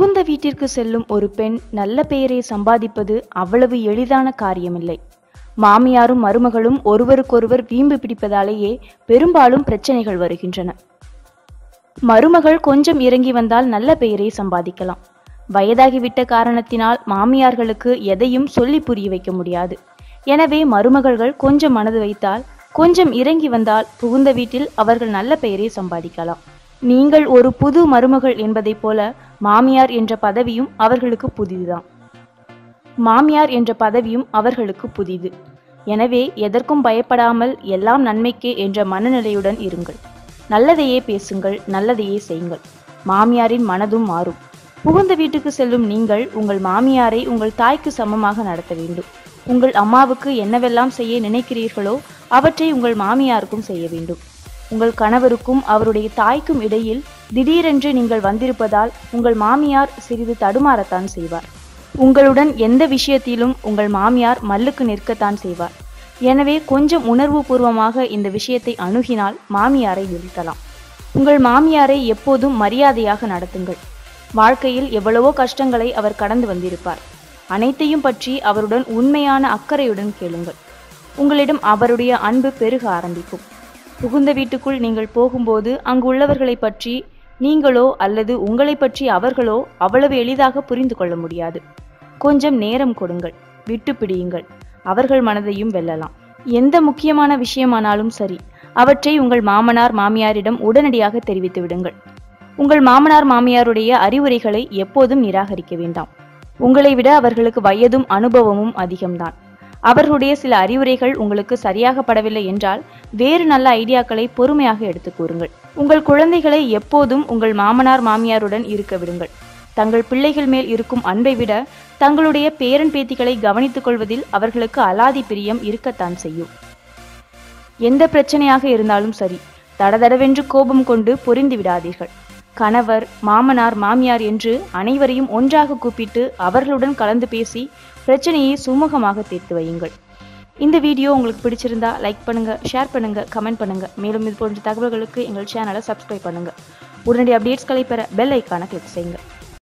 புகுந்த வீட்டிற்கு செல்லும் ஒரு பெண் நல்ல பெயரை சம்பாதிப்பது அவ்வளவு எளிதான காரியமில்லை. மாமியாரும் மருமகளும் ஒருவருக்கொருவர் வீம்பு பிடிப்பதாலேயே பெரும்பாலும் பிரச்சனைகள் வருகின்றன. மருமகள் கொஞ்சம் இறங்கி வந்தால் நல்ல பெயரை சம்பாதிக்கலாம். வயதாகிவிட்ட காரணத்தினால் மாமியார்களுக்கு எதையும் சொல்லி புரிய வைக்க முடியாது. எனவே மருமகள்கள் கொஞ்சம் மனது வைத்தால் கொஞ்சம் இறங்கி வந்தால் புகுந்த வீட்டில் அவர்கள் நல்ல பெயரை சம்பாதிக்கலாம். நீங்கள் ஒரு புது மருமகள் என்பதைப் போல மாமியார் என்ற பதவியும் அவர்களுக்கு புதிதுதான். மாமியார் என்ற பதவியும் அவர்களுக்கு புதிது. எனவே எதற்கும் பயப்படாமல் எல்லாம் நன்மைக்கே என்ற மனநிலையுடன் இருங்கள். நல்லதையே பேசுங்கள் நல்லதையே செய்யுங்கள். மாமியாரின் மனதும் மாறும். புகுந்த வீட்டுக்கு செல்லும் நீங்கள் உங்கள் மாமியாரை உங்கள் தாய்க்கு சமமாக நடத்த வேண்டும். உங்கள் அம்மாவுக்கு என்னவெல்லாம் செய்ய நினைக்கிறீர்களோ அவற்றை உங்கள் மாமியாருக்கும் செய்ய வேண்டும். உங்கள் கணவருக்கும் அவருடைய தாய்க்கும் இடையில் திடீரென்று நீங்கள் வந்திருப்பதால் உங்கள் மாமியார் சிறிது தடுமாறத்தான் செய்வார். உங்களுடன் எந்த விஷயத்திலும் உங்கள் மாமியார் மல்லுக்கு நிற்கத்தான் செய்வார். எனவே கொஞ்சம் உணர்வு பூர்வமாக இந்த விஷயத்தை அணுகினால் மாமியாரை நிறுத்தலாம். உங்கள் மாமியாரை எப்போதும் மரியாதையாக நடத்துங்கள். வாழ்க்கையில் எவ்வளவோ கஷ்டங்களை அவர் கடந்து வந்திருப்பார். அனைத்தையும் பற்றி அவருடன் உண்மையான அக்கறையுடன் கேளுங்கள். உங்களிடம் அவருடைய அன்பு பெருக ஆரம்பிக்கும். புகுந்த வீட்டுக்குள் நீங்கள் போகும்போது அங்கு உள்ளவர்களை பற்றி நீங்களோ அல்லது உங்களை பற்றி அவர்களோ அவ்வளவு எளிதாக புரிந்து கொள்ள முடியாது. கொஞ்சம் நேரம் கொடுங்கள். விட்டு பிடியுங்கள். அவர்கள் மனதையும் வெல்லலாம். எந்த முக்கியமான விஷயமானாலும் சரி அவற்றை உங்கள் மாமனார் மாமியாரிடம் உடனடியாக தெரிவித்து விடுங்கள். உங்கள் மாமனார் மாமியாருடைய அறிவுரைகளை எப்போதும் நிராகரிக்க வேண்டாம். உங்களை விட அவர்களுக்கு வயதும் அனுபவமும் அதிகம்தான். அவர்களுடைய சில அறிவுரைகள் உங்களுக்கு சரியாக படவில்லை என்றால் வேறு நல்ல ஐடியாக்களை பொறுமையாக எடுத்து கூறுங்கள். உங்கள் குழந்தைகளை எப்போதும் உங்கள் மாமனார் மாமியாருடன் இருக்க விடுங்கள். தங்கள் பிள்ளைகள் மேல் இருக்கும் அன்பை விட தங்களுடைய பேரன் பேத்திகளை கவனித்துக் கொள்வதில் அவர்களுக்கு அலாதி பிரியம் இருக்கத்தான் செய்யும். எந்த பிரச்சனையாக இருந்தாலும் சரி தடதடவென்று கோபம் கொண்டு பொரிந்து விடாதீர்கள். கணவர் மாமனார் மாமியார் என்று அனைவரையும் ஒன்றாக கூப்பிட்டு அவர்களுடன் கலந்து பேசி பிரச்சனையை சுமூகமாக தீர்த்து வையுங்கள். இந்த வீடியோ உங்களுக்கு பிடிச்சிருந்தா லைக் பண்ணுங்க ஷேர் பண்ணுங்க கமெண்ட் பண்ணுங்க. மேலும் இது போன்ற தகவல்களுக்கு எங்கள் சேனலை சப்ஸ்கிரைப் பண்ணுங்க. உடனடி அப்டேட்ஸ்களை பெற பெல் ஐக்கான கிளிக் செய்யுங்க.